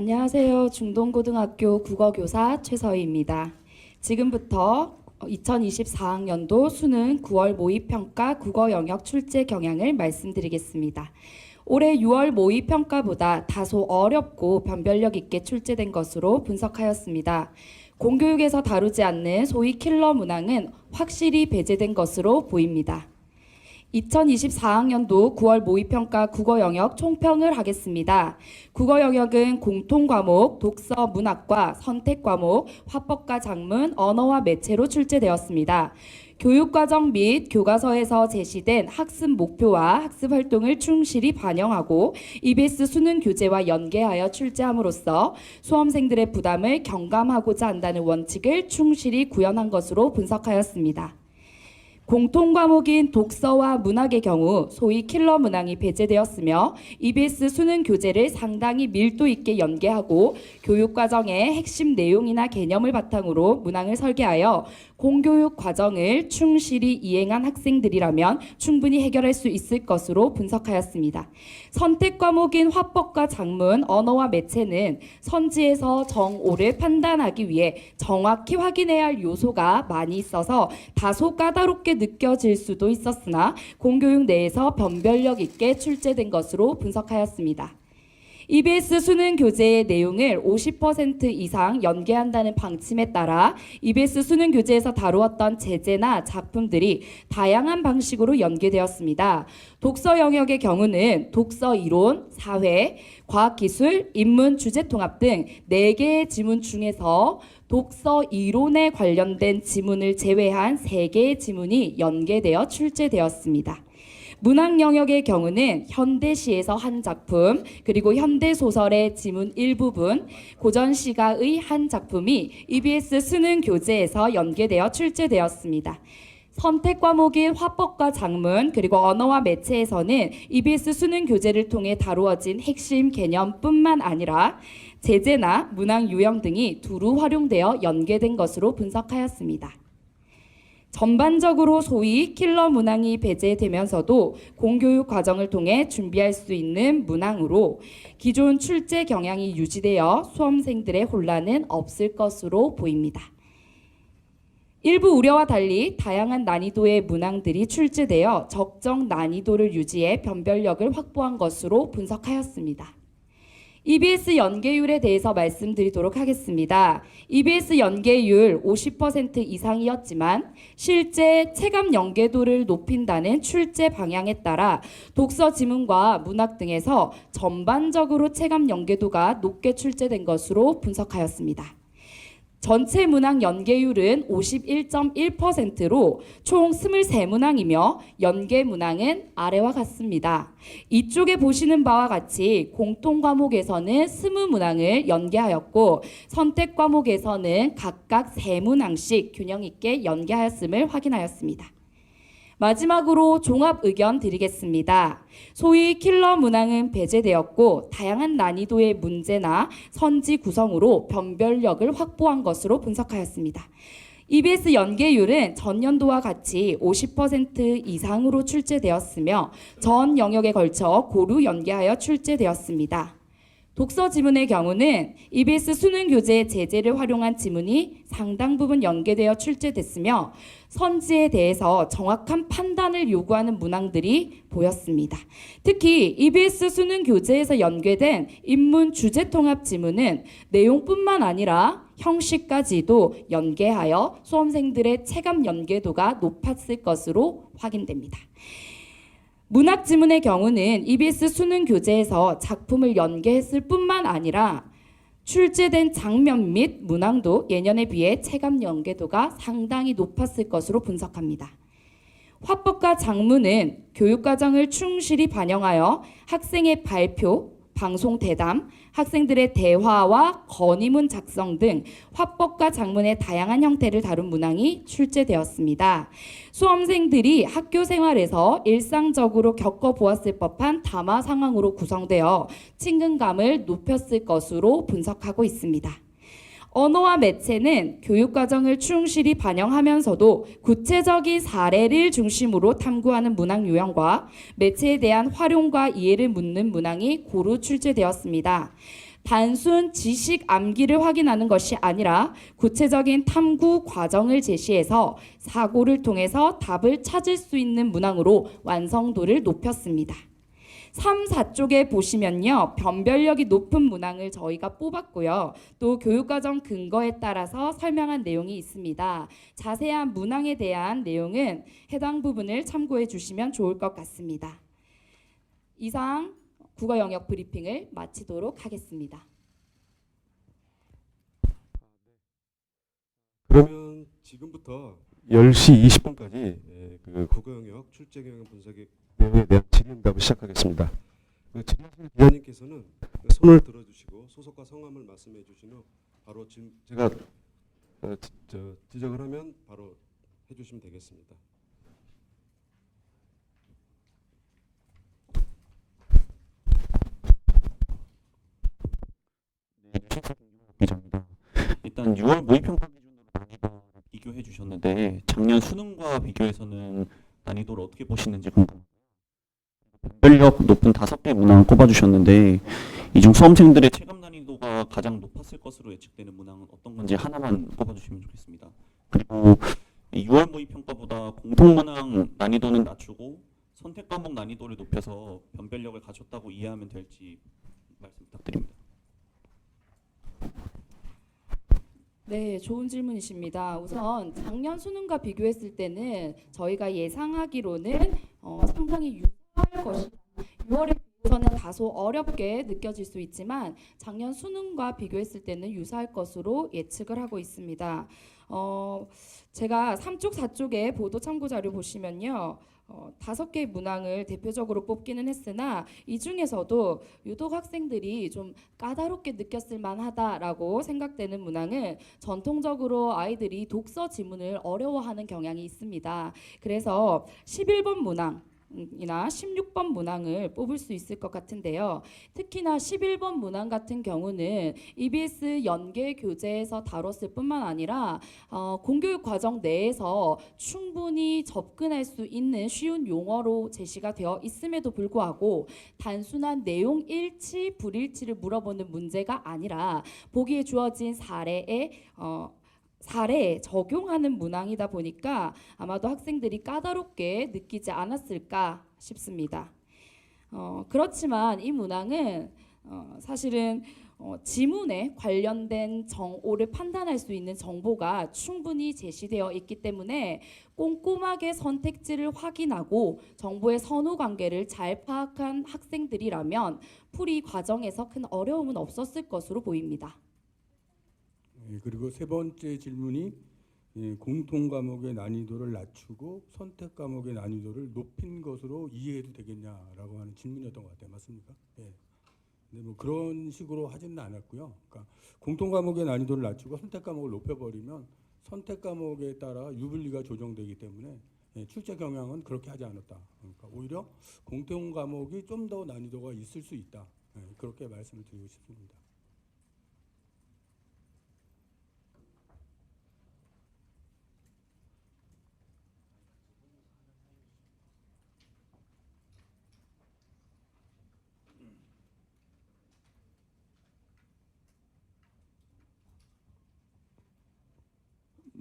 안녕하세요. 중동고등학교 국어교사 최서희입니다. 지금부터 2024학년도 수능 9월 모의평가 국어 영역 출제 경향을 말씀드리겠습니다. 올해 6월 모의평가보다 다소 어렵고 변별력 있게 출제된 것으로 분석하였습니다. 공교육에서 다루지 않는 소위 킬러 문항은 확실히 배제된 것으로 보입니다. 2024학년도 9월 모의평가 국어 영역 총평을 하겠습니다. 국어 영역은 공통 과목, 독서 문학과 선택 과목, 화법과 작문, 언어와 매체로 출제되었습니다. 교육과정 및 교과서에서 제시된 학습 목표와 학습 활동을 충실히 반영하고 EBS 수능 교재와 연계하여 출제함으로써 수험생들의 부담을 경감하고자 한다는 원칙을 충실히 구현한 것으로 분석하였습니다. 공통 과목인 독서와 문학의 경우 소위 킬러 문항이 배제되었으며 EBS 수능 교재를 상당히 밀도 있게 연계하고 교육 과정의 핵심 내용이나 개념을 바탕으로 문항을 설계하여 공교육 과정을 충실히 이행한 학생들이라면 충분히 해결할 수 있을 것으로 분석하였습니다. 선택 과목인 화법과 작문, 언어와 매체는 선지에서 정오를 판단하기 위해 정확히 확인해야 할 요소가 많이 있어서 다소 까다롭게 느껴질 수도 있었으나 공교육 내에서 변별력 있게 출제된 것으로 분석하였습니다. EBS 수능 교재의 내용을 50% 이상 연계한다는 방침에 따라 EBS 수능 교재에서 다루었던 제재나 작품들이 다양한 방식으로 연계되었습니다. 독서 영역의 경우는 독서 이론, 사회, 과학기술, 인문, 주제 통합 등 4개의 지문 중에서 독서 이론에 관련된 지문을 제외한 3개의 지문이 연계되어 출제되었습니다. 문학 영역의 경우는 현대시에서 한 작품, 그리고 현대 소설의 지문 일부분, 고전 시가의 한 작품이 EBS 수능 교재에서 연계되어 출제되었습니다. 선택 과목인 화법과 작문 그리고 언어와 매체에서는 EBS 수능 교재를 통해 다루어진 핵심 개념뿐만 아니라 제재나 문항 유형 등이 두루 활용되어 연계된 것으로 분석하였습니다. 전반적으로 소위 킬러 문항이 배제되면서도 공교육 과정을 통해 준비할 수 있는 문항으로 기존 출제 경향이 유지되어 수험생들의 혼란은 없을 것으로 보입니다. 일부 우려와 달리 다양한 난이도의 문항들이 출제되어 적정 난이도를 유지해 변별력을 확보한 것으로 분석하였습니다. EBS 연계율에 대해서 말씀드리도록 하겠습니다. EBS 연계율 50% 이상이었지만 실제 체감 연계도를 높인다는 출제 방향에 따라 독서 지문과 문학 등에서 전반적으로 체감 연계도가 높게 출제된 것으로 분석하였습니다. 전체 문항 연계율은 51.1%로 총 23문항이며 연계 문항은 아래와 같습니다. 이쪽에 보시는 바와 같이 공통 과목에서는 20문항을 연계하였고 선택 과목에서는 각각 3문항씩 균형 있게 연계하였음을 확인하였습니다. 마지막으로 종합 의견 드리겠습니다. 소위 킬러 문항은 배제되었고 다양한 난이도의 문제나 선지 구성으로 변별력을 확보한 것으로 분석하였습니다. EBS 연계율은 전년도와 같이 50% 이상으로 출제되었으며 전 영역에 걸쳐 고루 연계하여 출제되었습니다. 독서 지문의 경우는 EBS 수능 교재의 제재를 활용한 지문이 상당 부분 연계되어 출제됐으며 선지에 대해서 정확한 판단을 요구하는 문항들이 보였습니다. 특히 EBS 수능 교재에서 연계된 인문 주제 통합 지문은 내용뿐만 아니라 형식까지도 연계하여 수험생들의 체감 연계도가 높았을 것으로 확인됩니다. 문학 지문의 경우는 EBS 수능 교재에서 작품을 연계했을 뿐만 아니라 출제된 장면 및 문항도 예년에 비해 체감 연계도가 상당히 높았을 것으로 분석합니다. 화법과 장문은 교육과정을 충실히 반영하여 학생의 발표, 방송 대담, 학생들의 대화와 건의문 작성 등 화법과 작문의 다양한 형태를 다룬 문항이 출제되었습니다. 수험생들이 학교 생활에서 일상적으로 겪어보았을 법한 담화 상황으로 구성되어 친근감을 높였을 것으로 분석하고 있습니다. 언어와 매체는 교육 과정을 충실히 반영하면서도 구체적인 사례를 중심으로 탐구하는 문항 유형과 매체에 대한 활용과 이해를 묻는 문항이 고루 출제되었습니다. 단순 지식 암기를 확인하는 것이 아니라 구체적인 탐구 과정을 제시해서 사고를 통해서 답을 찾을 수 있는 문항으로 완성도를 높였습니다. 3, 4쪽에 보시면요. 변별력이 높은 문항을 저희가 뽑았고요. 또 교육과정 근거에 따라서 설명한 내용이 있습니다. 자세한 문항에 대한 내용은 해당 부분을 참고해 주시면 좋을 것 같습니다. 이상 국어 영역 브리핑을 마치도록 하겠습니다. 그러면 지금부터 10시 20분까지 그 국어 영역 출제 경영 분석의 내용에 대한 질의응답을 시작하겠습니다. 그 질의하실 기자님께서는 손을 들어주시고 소속과 성함을 말씀해 후 바로 질, 제가 어, 지, 저, 지적을 하면 바로 해주시면 되겠습니다. 네, 기자입니다. 일단 6월 모의평가 기준으로 난이도를 비교해 주셨는데 작년 수능과 비교해서는 난이도를 어떻게 보시는지 궁금합니다. 변별력 높은 다섯 개 문항 꼽아주셨는데 이 중 수험생들의 체감 난이도가 가장 높았을 것으로 예측되는 문항은 어떤 건지 하나만 꼽아주시면 좋겠습니다. 그리고 6월 모의평가보다 공통 문항 난이도는 낮추고 선택 과목 난이도를 높여서 변별력을 갖췄다고 이해하면 될지 말씀 부탁드립니다. 네, 좋은 질문이십니다. 우선 작년 수능과 비교했을 때는 저희가 예상하기로는 어, 상당히 유사 할 것이다. 6월에 비해서는 다소 어렵게 느껴질 수 있지만 작년 수능과 비교했을 때는 유사할 것으로 예측을 하고 있습니다. 어, 제가 3쪽, 4쪽의 보도 참고 자료 보시면요. 어, 다섯 개의 문항을 대표적으로 뽑기는 했으나 이 중에서도 유독 학생들이 좀 까다롭게 느꼈을 만하다라고 생각되는 문항은 전통적으로 아이들이 독서 지문을 어려워하는 경향이 있습니다. 그래서 11번 문항 이나 16번 문항을 뽑을 수 있을 것 같은데요. 특히나 11번 문항 같은 경우는 EBS 연계 교재에서 다뤘을 뿐만 아니라 어, 공교육 과정 내에서 충분히 접근할 수 있는 쉬운 용어로 제시가 되어 있음에도 불구하고 단순한 내용 일치 불일치를 물어보는 문제가 아니라 보기에 주어진 사례에 어, 사례에 적용하는 문항이다 보니까 아마도 학생들이 까다롭게 느끼지 않았을까 싶습니다. 어, 그렇지만 이 문항은 어, 사실은 어, 지문에 관련된 정오를 판단할 수 있는 정보가 충분히 제시되어 있기 때문에 꼼꼼하게 선택지를 확인하고 정보의 선후 관계를 잘 파악한 학생들이라면 풀이 과정에서 큰 어려움은 없었을 것으로 보입니다. 예, 그리고 세 번째 질문이 예, 공통 과목의 난이도를 낮추고 선택 과목의 난이도를 높인 것으로 이해해도 되겠냐라고 하는 질문이었던 것 같아요. 맞습니까? 예. 근데 뭐 그런 식으로 하지는 않았고요. 그러니까 공통 과목의 난이도를 낮추고 선택 과목을 높여버리면 선택 과목에 따라 유불리가 조정되기 때문에 예, 출제 경향은 그렇게 하지 않았다. 그러니까 오히려 공통 과목이 좀 더 난이도가 있을 수 있다. 예, 그렇게 말씀을 드리고 싶습니다.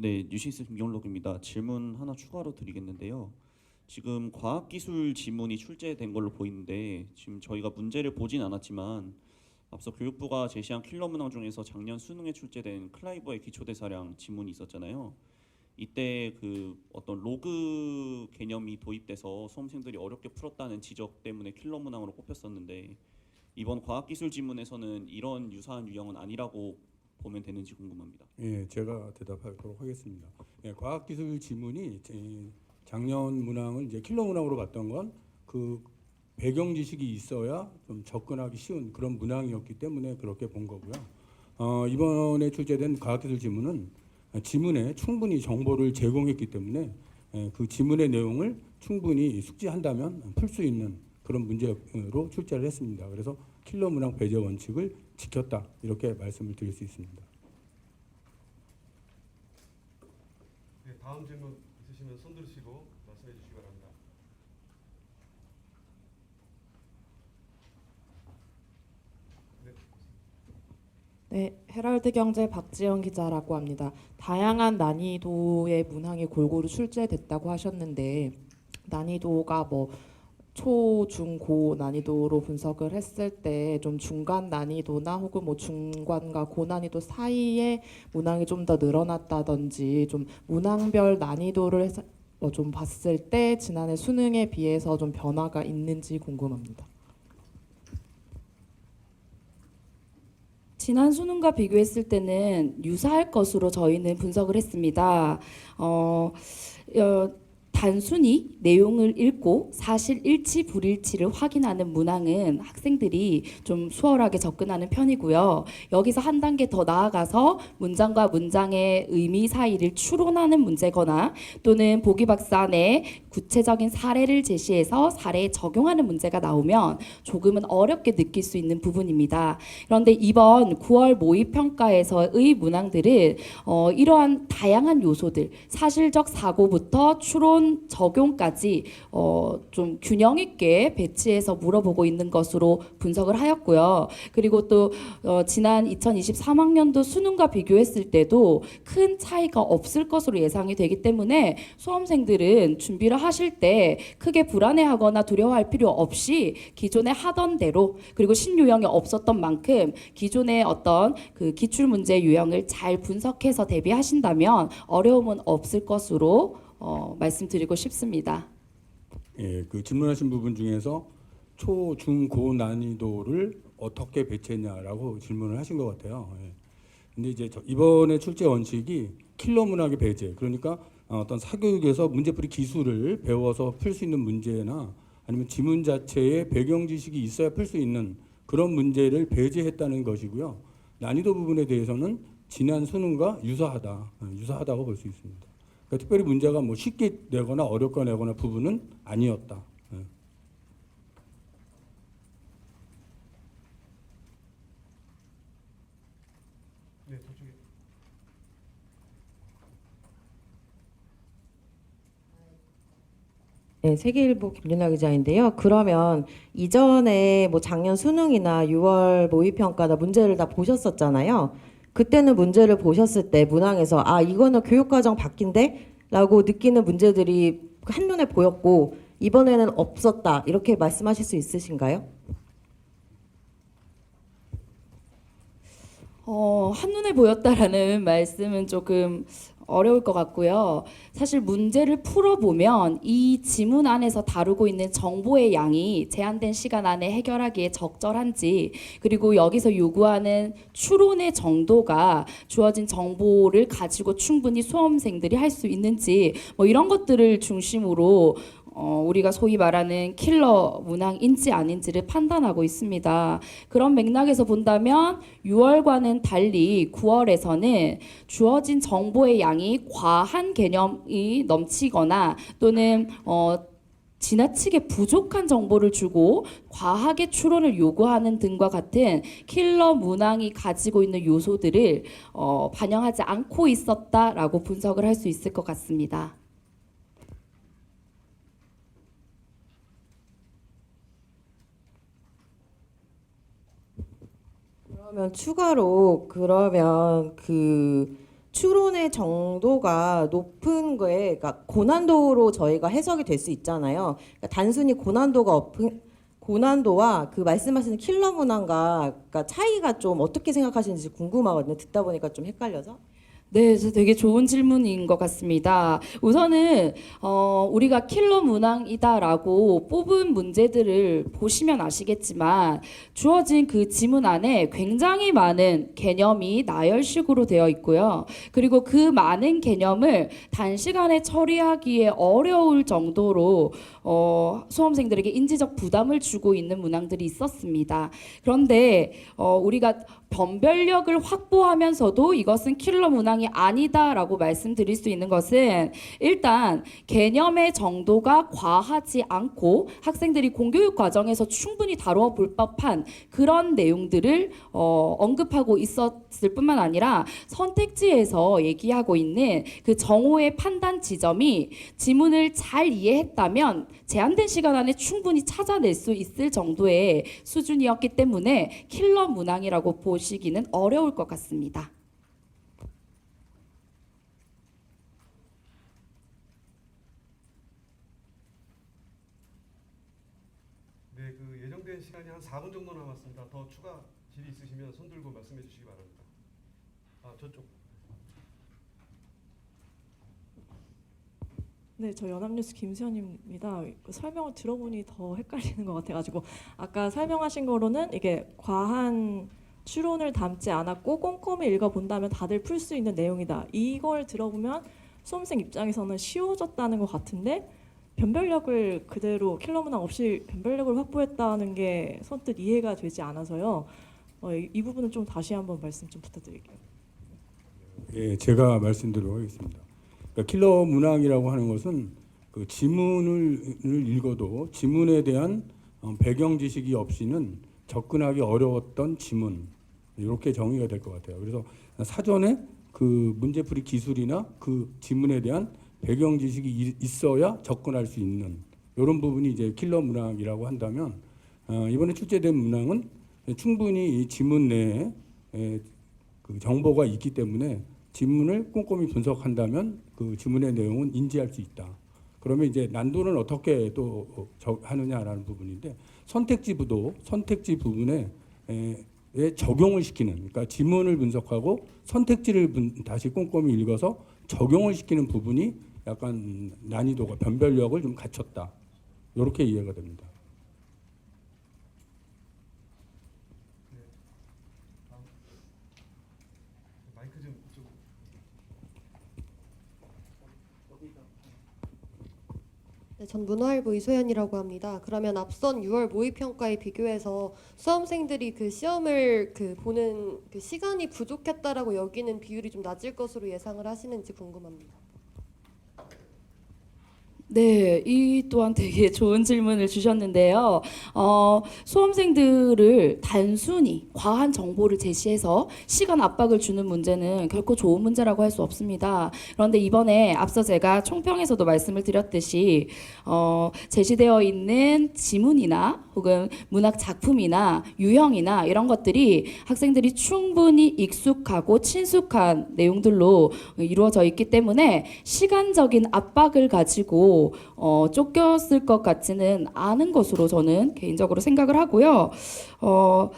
네, 뉴시스 김경록입니다. 질문 하나 추가로 드리겠는데요. 지금 과학기술 지문이 출제된 걸로 보이는데 지금 저희가 문제를 보진 않았지만 앞서 교육부가 제시한 킬러 문항 중에서 작년 수능에 출제된 클라이버의 기초대사량 지문이 있었잖아요. 이때 그 어떤 로그 개념이 도입돼서 수험생들이 어렵게 풀었다는 지적 때문에 킬러 문항으로 꼽혔었는데 이번 과학기술 지문에서는 이런 유사한 유형은 아니라고 보면 되는지 궁금합니다. 예, 제가 대답하도록 하겠습니다. 예, 과학기술 지문이 제- 작년 문항을 이제 킬러 문항으로 봤던 건 그 배경 지식이 있어야 좀 접근하기 쉬운 그런 문항이었기 때문에 그렇게 본 거고요. 어, 이번에 출제된 과학기술 지문은 지문에 충분히 정보를 제공했기 때문에 예, 그 지문의 내용을 충분히 숙지한다면 풀 수 있는 그런 문제로 출제를 했습니다. 그래서 킬러 문항 배제 원칙을 지켰다 이렇게 말씀을 드릴 수 있습니다. 네, 다음 질문 있으시면 손 들으시고 말씀해 주시기 바랍니다. 네. 네, 헤럴드 경제 박지영 기자라고 합니다. 다양한 난이도의 문항이 골고루 출제됐다고 하셨는데 난이도가 뭐 초, 중, 고 난이도로 분석을 했을 때 좀 중간 난이도나 혹은 뭐 중간과 고 난이도 사이에 문항이 좀 더 늘어났다든지 좀 문항별 난이도를 어, 좀 봤을 때 지난해 수능에 비해서 좀 변화가 있는지 궁금합니다. 지난 수능과 비교했을 때는 유사할 것으로 저희는 분석을 했습니다. 어, 어, 단순히 내용을 읽고 사실 일치 불일치를 확인하는 문항은 학생들이 좀 수월하게 접근하는 편이고요. 여기서 한 단계 더 나아가서 문장과 문장의 의미 사이를 추론하는 문제거나 또는 보기 박사 내 구체적인 사례를 제시해서 사례에 적용하는 문제가 나오면 조금은 어렵게 느낄 수 있는 부분입니다. 그런데 이번 9월 모의 평가에서의 문항들은 어, 이러한 다양한 요소들, 사실적 사고부터 추론 적용까지 어, 좀 균형 있게 배치해서 물어보고 있는 것으로 분석을 하였고요. 그리고 또 어, 지난 2023학년도 수능과 비교했을 때도 큰 차이가 없을 것으로 예상이 되기 때문에 수험생들은 준비를 하실 때 크게 불안해하거나 두려워할 필요 없이 기존에 하던 대로 그리고 신유형이 없었던 만큼 기존의 어떤 그 기출 문제 유형을 잘 분석해서 대비하신다면 어려움은 없을 것으로 어, 말씀드리고 싶습니다. 예, 그 질문하신 부분 중에서 초, 중, 고 난이도를 어떻게 배치했냐라고 질문을 하신 것 같아요. 예. 근데 이제 저 이번에 출제 원칙이 킬러 문학의 배제, 그러니까 어, 어떤 사교육에서 문제풀이 기술을 배워서 풀 수 있는 문제나 아니면 지문 자체에 배경 지식이 있어야 풀 수 있는 그런 문제를 배제했다는 것이고요. 난이도 부분에 대해서는 지난 수능과 유사하다, 어, 유사하다고 볼 수 있습니다. 그러니까 특별히 문제가 뭐 쉽게 내거나 어렵게 내거나 부분은 아니었다. 예. 네, 세계일보 김윤아 기자인데요. 그러면 이전에 뭐 작년 수능이나 6월 모의평가나 문제를 다 보셨었잖아요. 그때는 문제를 보셨을 때 문항에서 아 이거는 교육과정 바뀐데라고 느끼는 문제들이 한눈에 보였고 이번에는 없었다 이렇게 말씀하실 수 있으신가요? 어, 한눈에 보였다라는 말씀은 조금 어려울 것 같고요. 사실 문제를 풀어보면 이 지문 안에서 다루고 있는 정보의 양이 제한된 시간 안에 해결하기에 적절한지 그리고 여기서 요구하는 추론의 정도가 주어진 정보를 가지고 충분히 수험생들이 할 수 있는지 뭐 이런 것들을 중심으로 어, 우리가 소위 말하는 킬러 문항인지 아닌지를 판단하고 있습니다. 그런 맥락에서 본다면 6월과는 달리 9월에서는 주어진 정보의 양이 과한 개념이 넘치거나 또는 어, 지나치게 부족한 정보를 주고 과하게 추론을 요구하는 등과 같은 킬러 문항이 가지고 있는 요소들을 어, 반영하지 않고 있었다라고 분석을 할 수 있을 것 같습니다. 그러면 추가로 그러면 그 추론의 정도가 높은 거에 그러니까 고난도로 저희가 해석이 될 수 있잖아요. 그러니까 단순히 고난도가 높은 고난도와 그 말씀하시는 킬러 문항과 그러니까 차이가 좀 어떻게 생각하시는지 궁금하거든요. 듣다 보니까 좀 헷갈려서. 네, 저 되게 좋은 질문인 것 같습니다. 우선은 어, 우리가 킬러 문항이다라고 뽑은 문제들을 보시면 아시겠지만 주어진 그 지문 안에 굉장히 많은 개념이 나열식으로 되어 있고요. 그리고 그 많은 개념을 단시간에 처리하기에 어려울 정도로 어, 수험생들에게 인지적 부담을 주고 있는 문항들이 있었습니다. 그런데 어, 우리가 변별력을 확보하면서도 이것은 킬러 문항이 아니다라고 말씀드릴 수 있는 것은 일단 개념의 정도가 과하지 않고 학생들이 공교육 과정에서 충분히 다루어 볼 법한 그런 내용들을 어, 언급하고 있었을 뿐만 아니라 선택지에서 얘기하고 있는 그 정오의 판단 지점이 지문을 잘 이해했다면 제한된 시간 안에 충분히 찾아낼 수 있을 정도의 수준이었기 때문에 킬러 문항이라고 보 보시기는 어려울 것 같습니다. 네, 그 예정된 시간이 한 4분 정도 남았습니다. 더 추가 질의 있으시면 손 들고 말씀해 주시기 바랍니다. 아, 저쪽. 네, 저 연합뉴스 김수현입니다. 그 설명을 들어보니 더 헷갈리는 것 같아가지고 아까 설명하신 거로는 이게 과한 추론을 담지 않았고 꼼꼼히 읽어본다면 다들 풀 수 있는 내용이다. 이걸 들어보면 수험생 입장에서는 쉬워졌다는 것 같은데 변별력을 그대로 킬러 문항 없이 변별력을 확보했다는 게 선뜻 이해가 되지 않아서요. 어, 이, 이 부분은 좀 다시 한번 말씀 좀 부탁드릴게요. 예, 제가 말씀드리도록 하겠습니다. 그러니까 킬러 문항이라고 하는 것은 그 지문을 읽어도 지문에 대한 어, 배경 지식이 없이는 접근하기 어려웠던 지문 이렇게 정의가 될 것 같아요. 그래서 사전에 그 문제풀이 기술이나 그 지문에 대한 배경 지식이 이- 있어야 접근할 수 있는 이런 부분이 이제 킬러 문항이라고 한다면 어, 이번에 출제된 문항은 충분히 이 지문 내에 에, 그 정보가 있기 때문에 지문을 꼼꼼히 분석한다면 그 지문의 내용은 인지할 수 있다. 그러면 이제 난도는 어떻게 또 하느냐라는 부분인데 선택지 부도 선택지 부분에 적용을 시키는 그러니까 지문을 분석하고 선택지를 분- 다시 꼼꼼히 읽어서 적용을 시키는 부분이 약간 난이도가 변별력을 좀 갖췄다. 이렇게 이해가 됩니다. 마이크 좀 이쪽. 네, 전 문화일보 이소연이라고 합니다. 그러면 앞선 6월 모의 평가에 비교해서 수험생들이 그 시험을 그 보는 그 시간이 부족했다라고 여기는 비율이 좀 낮을 것으로 예상을 하시는지 궁금합니다. 네, 이 또한 되게 좋은 질문을 주셨는데요. 어, 수험생들을 단순히 과한 정보를 제시해서 시간 압박을 주는 문제는 결코 좋은 문제라고 할 수 없습니다. 그런데 이번에 앞서 제가 총평에서도 말씀을 드렸듯이 어, 제시되어 있는 지문이나 혹은 문학 작품이나 유형이나 이런 것들이 학생들이 충분히 익숙하고 친숙한 내용들로 이루어져 있기 때문에 시간적인 압박을 가지고 어, 쫓겼을 것 같지는 않은 것으로 저는 개인적으로 생각을 하고요. 어,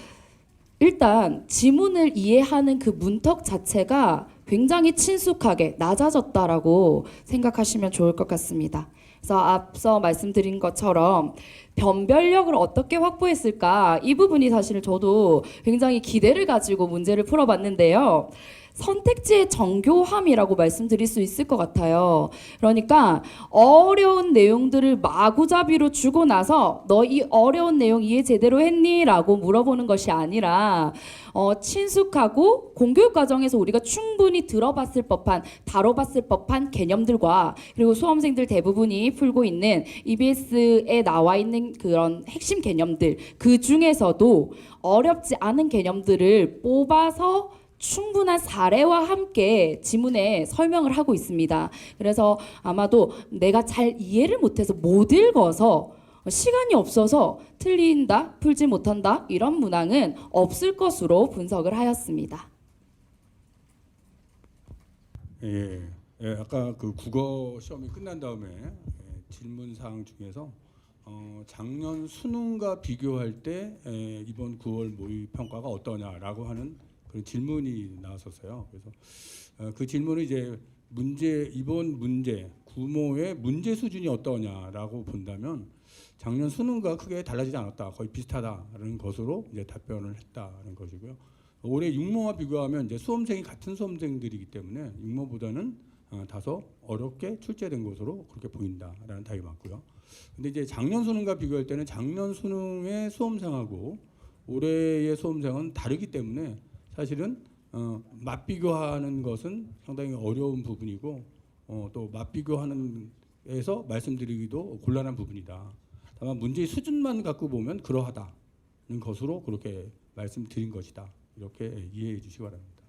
일단 지문을 이해하는 그 문턱 자체가 굉장히 친숙하게 낮아졌다라고 생각하시면 좋을 것 같습니다. 그래서 앞서 말씀드린 것처럼 변별력을 어떻게 확보했을까 이 부분이 사실 저도 굉장히 기대를 가지고 문제를 풀어봤는데요. 선택지의 정교함이라고 말씀드릴 수 있을 것 같아요. 그러니까 어려운 내용들을 마구잡이로 주고 나서 너 이 어려운 내용 이해 제대로 했니? 라고 물어보는 것이 아니라 어, 친숙하고 공교육 과정에서 우리가 충분히 들어봤을 법한 다뤄봤을 법한 개념들과 그리고 수험생들 대부분이 풀고 있는 EBS에 나와 있는 그런 핵심 개념들 그 중에서도 어렵지 않은 개념들을 뽑아서 충분한 사례와 함께 지문에 설명을 하고 있습니다. 그래서 아마도 내가 잘 이해를 못해서 못 읽어서 시간이 없어서 틀린다, 풀지 못한다 이런 문항은 없을 것으로 분석을 하였습니다. 예, 예, 아까 그 국어 시험이 끝난 다음에 예, 질문 사항 중에서 어, 작년 수능과 비교할 때 예, 이번 9월 모의 평가가 어떠냐라고 하는 그런 질문이 나왔었어요. 그래서 어, 그 질문을 이제 문제 이번 문제 구모의 문제 수준이 어떠냐라고 본다면 작년 수능과 크게 달라지지 않았다, 거의 비슷하다라는 것으로 이제 답변을 했다는 것이고요. 올해 육모와 비교하면 이제 수험생이 같은 수험생들이기 때문에 육모보다는 어, 다소 어렵게 출제된 것으로 그렇게 보인다라는 답이 맞고요. 근데 이제 작년 수능과 비교할 때는 작년 수능의 수험생하고 올해의 수험생은 다르기 때문에 사실은 어, 맞비교하는 것은 상당히 어려운 부분이고 어, 또 맞비교하는 에서 말씀드리기도 곤란한 부분이다. 다만 문제의 수준만 갖고 보면 그러하다는 것으로 그렇게 말씀드린 것이다. 이렇게 이해해 주시기 바랍니다.